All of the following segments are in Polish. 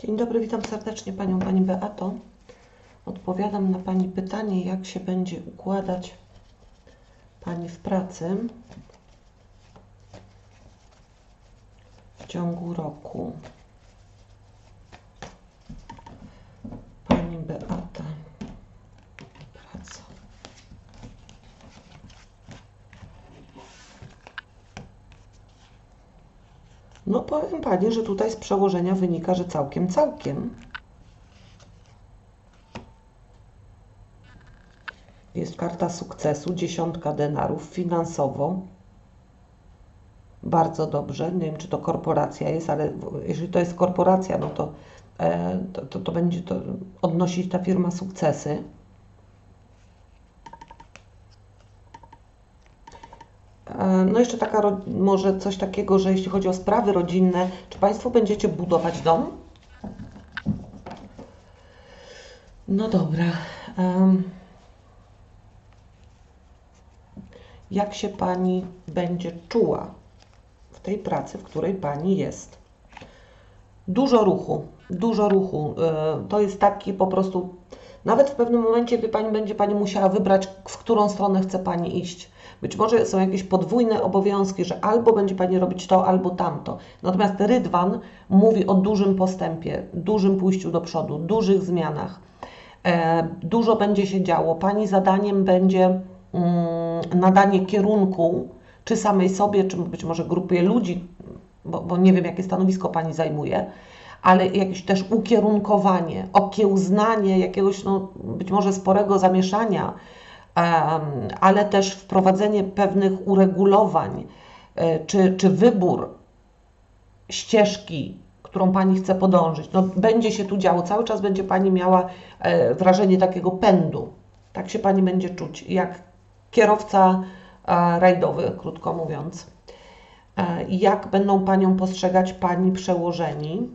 Dzień dobry, witam serdecznie Panią, Pani Beato. Odpowiadam na Pani pytanie, jak się będzie układać Pani w pracy w ciągu roku. No powiem Pani, że tutaj z przełożenia wynika, że całkiem, całkiem. Jest karta sukcesu, dziesiątka denarów finansowo. Bardzo dobrze. Nie wiem, czy to korporacja jest, ale jeżeli to jest korporacja, no to, e, to, to, to będzie to odnosić ta firma sukcesy. No jeszcze taka, może coś takiego, że jeśli chodzi o sprawy rodzinne, czy Państwo będziecie budować dom? No dobra. jak się Pani będzie czuła w tej pracy, w której Pani jest? Dużo ruchu, dużo ruchu. E, To jest taki po prostu, nawet w pewnym momencie wie Pani, będzie Pani musiała wybrać, w którą stronę chce Pani iść. Być może są jakieś podwójne obowiązki, że albo będzie Pani robić to, albo tamto. Natomiast Rydwan mówi o dużym postępie, dużym pójściu do przodu, dużych zmianach. E, Dużo będzie się działo. Pani zadaniem będzie mm, nadanie kierunku, czy samej sobie, czy być może grupie ludzi, bo, bo nie wiem, jakie stanowisko Pani zajmuje, ale jakieś też ukierunkowanie, okiełznanie jakiegoś, no, być może sporego zamieszania, ale też wprowadzenie pewnych uregulowań, e, czy, czy wybór ścieżki, którą Pani chce podążyć. No, będzie się tu działo, cały czas będzie Pani miała e, wrażenie takiego pędu. Tak się Pani będzie czuć, jak kierowca e, rajdowy, krótko mówiąc. Jak będą Panią postrzegać Pani przełożeni?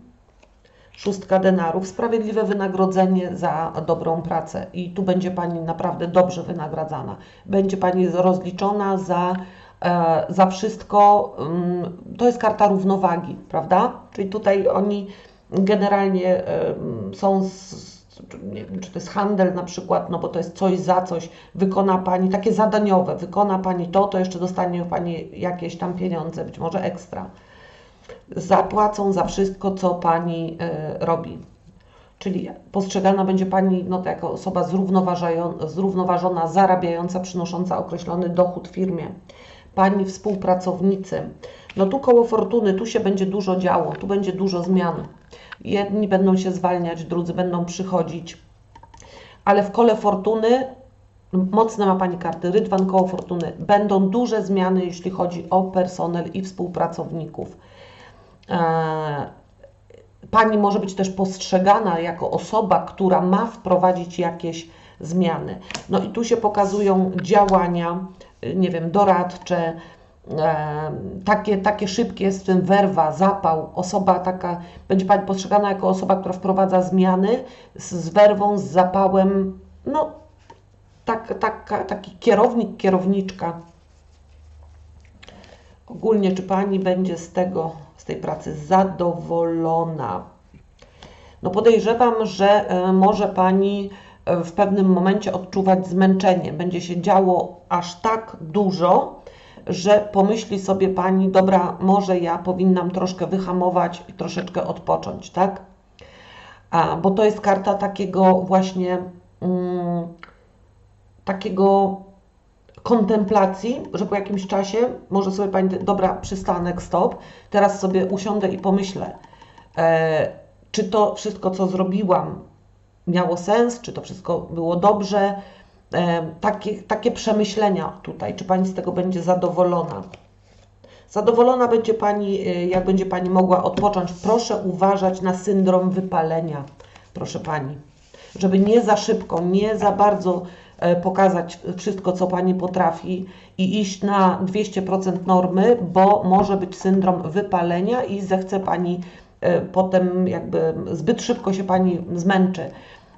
Szóstka denarów, sprawiedliwe wynagrodzenie za dobrą pracę. I tu będzie Pani naprawdę dobrze wynagradzana. Będzie Pani rozliczona za, e, za wszystko. mm, To jest karta równowagi, prawda? Czyli tutaj oni generalnie em, są, z, nie wiem, czy to jest handel na przykład, no bo to jest coś za coś, wykona Pani, takie zadaniowe, wykona Pani to, to jeszcze dostanie Pani jakieś tam pieniądze, być może ekstra zapłacą za wszystko, co Pani e, robi. Czyli postrzegana będzie Pani no, jako osoba zrównoważona, zarabiająca, przynosząca określony dochód firmie. Pani współpracownicy. No tu koło fortuny, tu się będzie dużo działo, tu będzie dużo zmian. Jedni będą się zwalniać, drudzy będą przychodzić. Ale w kole fortuny, mocne ma Pani karty, rydwan koło fortuny, będą duże zmiany, jeśli chodzi o personel i współpracowników. E, Pani może być też postrzegana jako osoba, która ma wprowadzić jakieś zmiany. No i tu się pokazują działania, y, nie wiem, doradcze, e, takie, takie szybkie jest w tym werwa, zapał, osoba taka, będzie Pani postrzegana jako osoba, która wprowadza zmiany z, z werwą, z zapałem, no tak, tak, taki kierownik, kierowniczka. Ogólnie, czy Pani będzie z tego, z tej pracy zadowolona? No podejrzewam, że e, może Pani e, w pewnym momencie odczuwać zmęczenie. Będzie się działo aż tak dużo, że pomyśli sobie Pani, dobra, może ja powinnam troszkę wyhamować i troszeczkę odpocząć, tak? A, bo to jest karta takiego właśnie mm, takiego kontemplacji, że po jakimś czasie może sobie Pani, dobra, przystanek, stop, teraz sobie usiądę i pomyślę, e, czy to wszystko, co zrobiłam, miało sens, czy to wszystko było dobrze. E, takie, takie przemyślenia tutaj, czy Pani z tego będzie zadowolona. Zadowolona będzie Pani, e, jak będzie Pani mogła odpocząć. Proszę uważać na syndrom wypalenia, proszę Pani, żeby nie za szybko, nie za bardzo pokazać wszystko, co Pani potrafi i iść na 200% normy, bo może być syndrom wypalenia i zechce Pani e, potem jakby zbyt szybko się Pani zmęczy.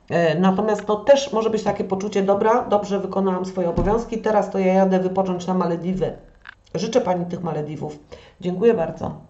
E, Natomiast to też może być takie poczucie, dobra, dobrze wykonałam swoje obowiązki, teraz to ja jadę wypocząć na Malediwy. Życzę Pani tych Malediwów. Dziękuję bardzo.